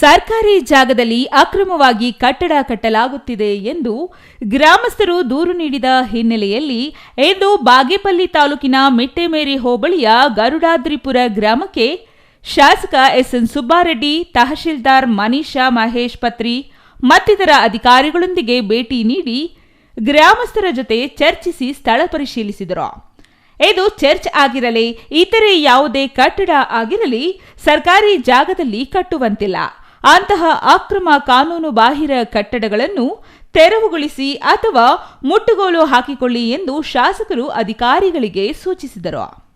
ಸರ್ಕಾರಿ ಜಾಗದಲ್ಲಿ ಅಕ್ರಮವಾಗಿ ಕಟ್ಟಡ ಕಟ್ಟಲಾಗುತ್ತಿದೆ ಎಂದು ಗ್ರಾಮಸ್ಥರು ದೂರು ನೀಡಿದ ಹಿನ್ನೆಲೆಯಲ್ಲಿ ಇಂದು ಬಾಗೇಪಲ್ಲಿ ತಾಲೂಕಿನ ಮಿಟ್ಟೆಮೇರಿ ಹೋಬಳಿಯ ಗರುಡಾದ್ರಿಪುರ ಗ್ರಾಮಕ್ಕೆ ಶಾಸಕ ಎಸ್ಎನ್ ಸುಬ್ಬಾರೆಡ್ಡಿ, ತಹಶೀಲ್ದಾರ್ ಮನೀಷಾ ಮಹೇಶ್ ಪತ್ರಿ ಮತ್ತಿತರ ಅಧಿಕಾರಿಗಳೊಂದಿಗೆ ಭೇಟಿ ನೀಡಿ ಗ್ರಾಮಸ್ಥರ ಜೊತೆ ಚರ್ಚಿಸಿ ಸ್ಥಳ ಪರಿಶೀಲಿಸಿದರು. ಇದು ಚರ್ಚ್ ಆಗಿರಲಿ, ಇತರೆ ಯಾವುದೇ ಕಟ್ಟಡ ಆಗಿರಲಿ, ಸರ್ಕಾರಿ ಜಾಗದಲ್ಲಿ ಕಟ್ಟುವಂತಿಲ್ಲ. ಅಂತಹ ಅಕ್ರಮ ಕಾನೂನು ಬಾಹಿರ ಕಟ್ಟಡಗಳನ್ನು ತೆರವುಗೊಳಿಸಿ ಅಥವಾ ಮುಟ್ಟುಗೋಲು ಹಾಕಿಕೊಳ್ಳಿ ಎಂದು ಶಾಸಕರು ಅಧಿಕಾರಿಗಳಿಗೆ ಸೂಚಿಸಿದರು.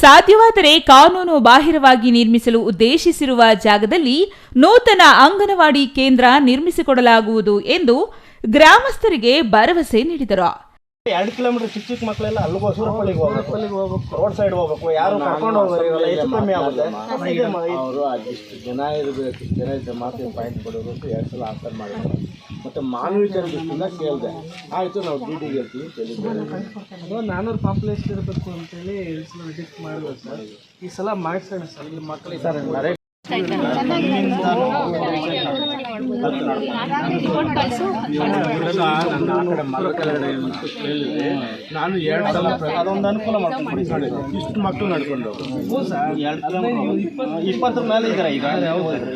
ಸಾಧ್ಯವಾದರೆ ಕಾನೂನು ಬಾಹಿರವಾಗಿ ನಿರ್ಮಿಸಲು ಉದ್ದೇಶಿಸಿರುವ ಜಾಗದಲ್ಲಿ ನೂತನ ಅಂಗನವಾಡಿ ಕೇಂದ್ರ ನಿರ್ಮಿಸಿಕೊಡಲಾಗುವುದು ಎಂದು ಗ್ರಾಮಸ್ಥರಿಗೆ ಭರವಸೆ ನೀಡಿದರು. ಎರಡು ಕಿಲೋಮೀಟರ್ ಚಿಕ್ಕ ಚಿಕ್ಕ ಮಕ್ಕಳೆಲ್ಲ ಅಲ್ಲಿಗೋ ಸೂರಪಳ್ಳಿಗೆ ಹೋಗ್ಬೇಕು. ರೋಡ್ ಸೈಡ್ ಹೋಗ್ಬೇಕು. ಯಾರು ಕರ್ಕೊಂಡು ಹೋಗೋರಿರಲ್ಲ ಹೆಚ್ಚು ಕಮ್ಮಿ ಆಗುತ್ತೆ. ಅವರು ಅದಿಷ್ಟು ಜನ ಇರಬೇಕು ಜನ ಇದ್ದರೆ ಮಾತ್ರ ಪಾಯಿಂಟ್ ಕೊಡೋದು ಅಂತ ಎರಡು ಸಲ ಆನ್ಸರ್ ಮಾಡಬೇಕು ಮತ್ತು ಮಾನವಿಕರ ದೃಷ್ಟಿಯಿಂದ ಕೇಳಿದೆ. ಆಯಿತು ನಾವು ಡ್ಯೂಟಿಗೆ ಇರ್ತೀವಿ ಕೇಳಿದ್ದೇವೆ ಅದು ನಾನ್ನೂರು ಪಾಪ್ಯುಲೇಷನ್ ಇರಬೇಕು ಅಂತೇಳಿ ಎರಡು ಸಲ ರಿಜೆಕ್ಟ್ ಮಾಡಬೇಕು ಸರ್. ಈ ಸಲ ಮಾಡಿಸ್ತಾರೆ ಸರ್ ಇಲ್ಲಿ ಮಕ್ಕಳಿಗೆ. ಸರ್ ನಾನು ಎರಡು ಸಲ ಅದೊಂದು ಅನುಕೂಲ ಮಾಡ್ಕೊಂಡು ಇಷ್ಟು ಮಕ್ಕಳು ನಡ್ಕೊಂಡು ಇಪ್ಪತ್ತರ ಮೇಲೆ ಇದ್ದಾರೆ ಈಗ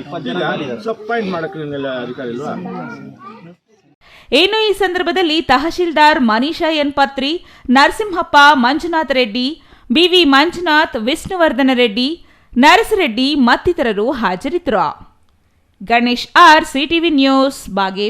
ಇಪ್ಪತ್ತು ಜನ ಮೇಲೆ ಇದ್ದಾರೆ ಸ್ವಲ್ಪ ಪಾಯಿಂಟ್ ಮಾಡಕ್ಕೆ ಅಧಿಕಾರ ಇಲ್ವಾ ಇನ್ನು ಈ ಸಂದರ್ಭದಲ್ಲಿ tahsildar Manisha N Patri, Narasimhappa Manjunath Reddy, B V Manjunath, Vishnuvardhana Reddy, Narasareddy ಮತ್ತಿತರರು ಹಾಜರಿದ್ದರು. Ganesh R CTV news ಬಾಗೆ